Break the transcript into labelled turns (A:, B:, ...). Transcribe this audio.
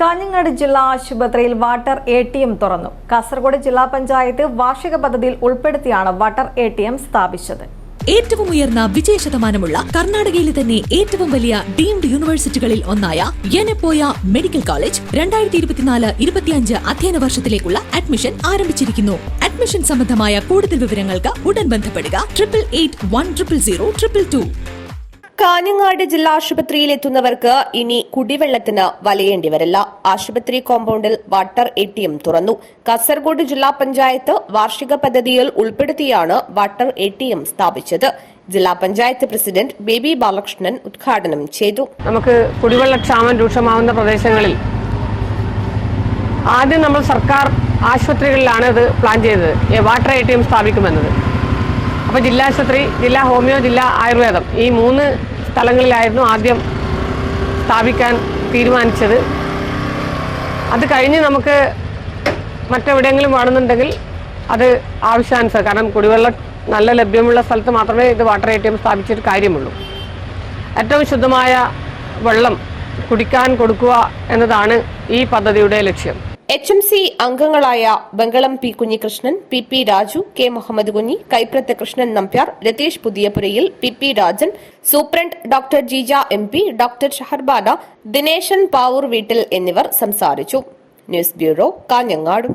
A: കാഞ്ഞങ്ങാട് ജില്ലാ ആശുപത്രിയിൽ water A T M തുറന്നു. കാസർഗോഡ് ജില്ലാ പഞ്ചായത്ത് വാർഷിക പദ്ധതിയിൽ ഉൾപ്പെടുത്തിയാണ് വാട്ടർ എ ടി എം സ്ഥാപിച്ചത്.
B: ഏറ്റവും ഉയർന്ന വിജയ ശതമാനമുള്ള കർണാടകയിലെ തന്നെ ഏറ്റവും വലിയ ഡീംഡ് യൂണിവേഴ്സിറ്റികളിൽ ഒന്നായ യനപ്പോയ മെഡിക്കൽ കോളേജ് രണ്ടായിരത്തി ഇരുപത്തിനാല് ഇരുപത്തിയഞ്ച് അധ്യയന വർഷത്തിലേക്കുള്ള അഡ്മിഷൻ ആരംഭിച്ചിരിക്കുന്നു. അഡ്മിഷൻ സംബന്ധമായ കൂടുതൽ വിവരങ്ങൾക്ക് ഉടൻ ബന്ധപ്പെടുക triple eight one triple zero triple two
C: Kanhangad ജില്ലാ ആശുപത്രിയിൽ എത്തുന്നവർക്ക് ഇനി കുടിവെള്ളത്തിന് വലയേണ്ടി വരില്ല ആശുപത്രി കോമ്പൗണ്ടിൽ വാട്ടർ എ ടി എം തുറന്നു. കാസർഗോഡ് ജില്ലാ പഞ്ചായത്ത് വാർഷിക പദ്ധതിയിൽ ഉൾപ്പെടുത്തിയാണ് വാട്ടർ എ ടി എം സ്ഥാപിച്ചത്. ജില്ലാ പഞ്ചായത്ത് പ്രസിഡന്റ് ബേബി ബാലകൃഷ്ണൻ ഉദ്ഘാടനം ചെയ്തു.
D: നമുക്ക് കുടിവെള്ളക്ഷാമം രൂക്ഷമാവുന്ന പ്രദേശങ്ങളിൽ ആദ്യം നമ്മൾ സർക്കാർ ആശുപത്രികളിലാണ് ഇത് പ്ലാൻ ചെയ്തത്. വാട്ടർ എ ടി എം സ്ഥാപിക്കുമെന്നത്. അപ്പോൾ ജില്ലാ ആശുപത്രി ജില്ലാ ഹോമിയോ ജില്ലാ ആയുർവേദം ഈ മൂന്ന് സ്ഥലങ്ങളിലായിരുന്നു ആദ്യം സ്ഥാപിക്കാൻ തീരുമാനിച്ചത്. അത് കഴിഞ്ഞ് നമുക്ക് മറ്റെവിടെയെങ്കിലും വേണമെന്നുണ്ടെങ്കിൽ അത് ആവശ്യാനുസരണം കാരണം കുടിവെള്ളം നല്ല ലഭ്യമുള്ള സ്ഥലത്ത് മാത്രമേ ഇത് വാട്ടർ എ ടി എം സ്ഥാപിച്ചിട്ട് കാര്യമുള്ളൂ. ഏറ്റവും ശുദ്ധമായ വെള്ളം കുടിക്കാൻ കൊടുക്കുക എന്നതാണ് ഈ പദ്ധതിയുടെ ലക്ഷ്യം.
C: സി അംഗങ്ങളായ Bangalam P Kunhikrishnan P P Raju K Muhammed Kunhi Kaiprath Krishnan Nambiar Ratheesh Puthiyapurayil P P Rajan superintendent doctor Jeeja M P doctor Shaharbana Dineshan Pavoor വീട്ടിൽ എന്നിവർ സംസാരിച്ചു. News bureau Kanhangad.